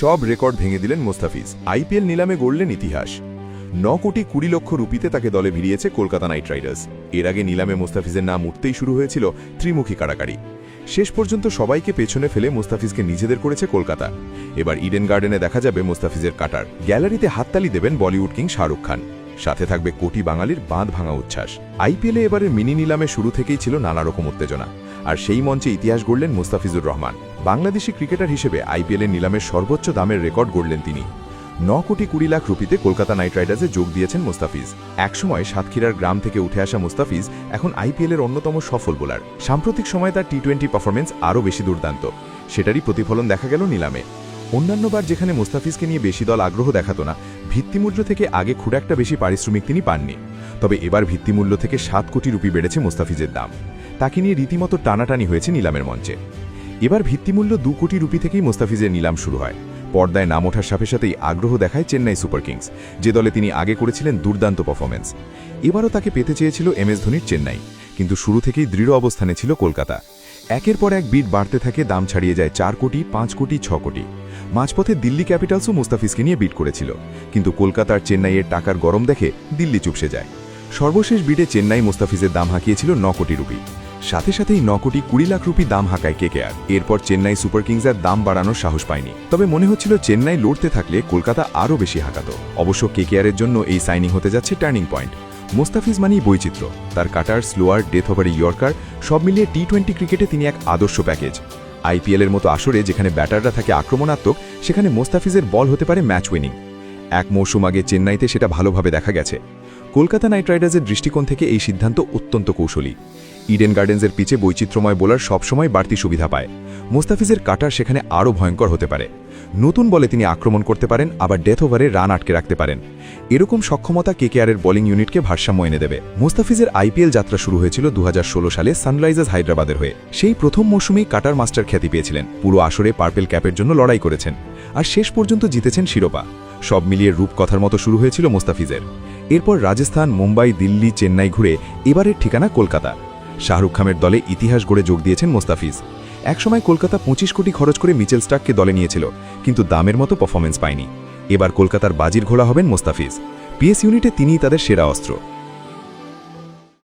সব রেকর্ড ভেঙে দিলেন মোস্তাফিজ। আইপিএল নিলামে গড়লেন ইতিহাস। ন কোটি কুড়ি লক্ষ রুপিতে তাকে দলে ভিড়িয়েছে কলকাতা নাইট রাইডার্স। এর আগে নিলামে মোস্তাফিজের নাম উঠতেই শুরু হয়েছিল ত্রিমুখী কাড়াকাড়ি শেষ পর্যন্ত সবাইকে পেছনে ফেলে মোস্তাফিজকে নিজেদের করেছে কলকাতা। এবার ইডেন গার্ডেনে দেখা যাবে মোস্তাফিজের কাটার। গ্যালারিতে হাততালি দেবেন বলিউড কিং শাহরুখ খান। সাথে থাকবে কোটি বাঙালির বাঁধ ভাঙা উচ্ছ্বাস। আইপিএলে এবারের মিনি নিলামে শুরু থেকেই ছিল নানা রকম উত্তেজনা। আর সেই মঞ্চে ইতিহাস গড়লেন মোস্তাফিজুর রহমান। বাংলাদেশি ক্রিকেটার হিসেবে আইপিএলের নিলামের সর্বোচ্চ দামের রেকর্ড গড়লেন তিনি। ন কোটি কুড়ি লাখ রুপিতে কলকাতা নাইট রাইডার্সে যোগ দিয়েছেন মুস্তাফিজ। একসময় সাতক্ষীরার গ্রাম থেকে উঠে আসা মুস্তাফিজ এখন আইপিএলের অন্যতম সফল বোলার। সাম্প্রতিক সময়ে তার টি টোয়েন্টি পারফরমেন্স আরও বেশি দুর্দান্ত। সেটারই প্রতিফলন দেখা গেল নিলামে। অন্যান্যবার যেখানে মোস্তাফিজকে নিয়ে বেশি দল আগ্রহ দেখাতো না, ভিত্তিমূল্য থেকে আগে খুব একটা বেশি পারিশ্রমিক তিনি পাননি। তবে এবার ভিত্তিমূল্য থেকে সাত কোটি রুপি বেড়েছে মোস্তাফিজের দাম। তাকে নিয়ে রীতিমতো টানাটানি হয়েছে নিলামের মঞ্চে। এবার ভিত্তিমূল্য দু কোটি রুপি থেকেই মোস্তাফিজের নিলাম শুরু হয়। পর্দায় নাম ওঠার সাথে সাথেই আগ্রহ দেখায় চেন্নাই সুপার কিংস, যে দলে তিনি আগে করেছিলেন দুর্দান্ত পারফরমেন্স এবারও তাকে পেতে চেয়েছিল এম এস ধোনির চেন্নাই, কিন্তু শুরু থেকেই দৃঢ় অবস্থানে ছিল কলকাতা। একের পর এক বিট বাড়তে থাকে, দাম ছাড়িয়ে যায় চার কোটি, পাঁচ কোটি, ছ কোটি। মাঝপথে দিল্লি ক্যাপিটালসও মুস্তাফিজকে নিয়ে বিট করেছিল, কিন্তু কলকাতার চেন্নাইয়ের টাকার গরম দেখে দিল্লি চুপসে যায়। সর্বশেষ বিটে চেন্নাই মুস্তাফিজের দাম হাঁকিয়েছিল ন কোটি রুপি। সাথে সাথেই ন কোটি কুড়ি লাখ রুপি দাম হাঁকায় কেকেআর। এরপর চেন্নাই সুপার কিংসের দাম বাড়ানোর সাহস পায়নি। তবে মনে হচ্ছিল চেন্নাই লড়তে থাকলে কলকাতা আরও বেশি হাঁকাত। অবশ্য কেকেআরের জন্য এই সাইনিং হতে যাচ্ছে টার্নিং পয়েন্ট। মোস্তাফিজ মানেই বৈচিত্র্য। তার কাটার, স্লোয়ার, ডেথ ওভারে ইয়র্কার, সব মিলিয়ে টি টোয়েন্টি ক্রিকেটে তিনি এক আদর্শ প্যাকেজ। আইপিএলের মতো আসরে যেখানে ব্যাটাররা থাকে আক্রমণাত্মক, সেখানে মোস্তাফিজের বল হতে পারে ম্যাচ উইনিং। এক মৌসুম আগে চেন্নাইতে সেটা ভালোভাবে দেখা গেছে। কলকাতা নাইট রাইডার্সের দৃষ্টিকোণ থেকে এই সিদ্ধান্ত অত্যন্ত কৌশলী। ইডেন গার্ডেন্সের পিচে বৈচিত্র্যময় বোলার সবসময় বাড়তি সুবিধা পায়। মোস্তাফিজের কাটার সেখানে আরও ভয়ঙ্কর হতে পারে। নতুন বলে তিনি আক্রমণ করতে পারেন, আবার ডেথ ওভারে রান আটকে রাখতে পারেন। এরকম সক্ষমতা কেকেআরের বোলিং ইউনিটকে ভারসাম্য এনে দেবে। মোস্তাফিজের আইপিএল যাত্রা শুরু হয়েছিল দু হাজার ষোলো সালে সানরাইজার্স হায়দ্রাবাদের হয়ে। সেই প্রথম মৌসুমেই কাটার মাস্টার খ্যাতি পেয়েছিলেন। পুরো আসরে পার্পেল ক্যাপের জন্য লড়াই করেছেন। আর শেষ পর্যন্ত জিতেছেন শিরোপা। সব মিলিয়ে রূপকথার মতো শুরু হয়েছিল মোস্তাফিজের। এরপর রাজস্থান, মুম্বাই, দিল্লি, চেন্নাই ঘুরে এবারের ঠিকানা কলকাতা। শাহরুখ খানের দলে ইতিহাস গড়ে যোগ দিয়েছেন মোস্তাফিজ। একসময় কলকাতা পঁচিশ কোটি খরচ করে মিচেল স্টাককে দলে নিয়েছিল, কিন্তু দামের মতো পারফরমেন্স পায়নি। এবার কলকাতার বাজির ঘোড়া হবেন মোস্তাফিজ। পিএস ইউনিটে তিনিই তাদের সেরা অস্ত্র।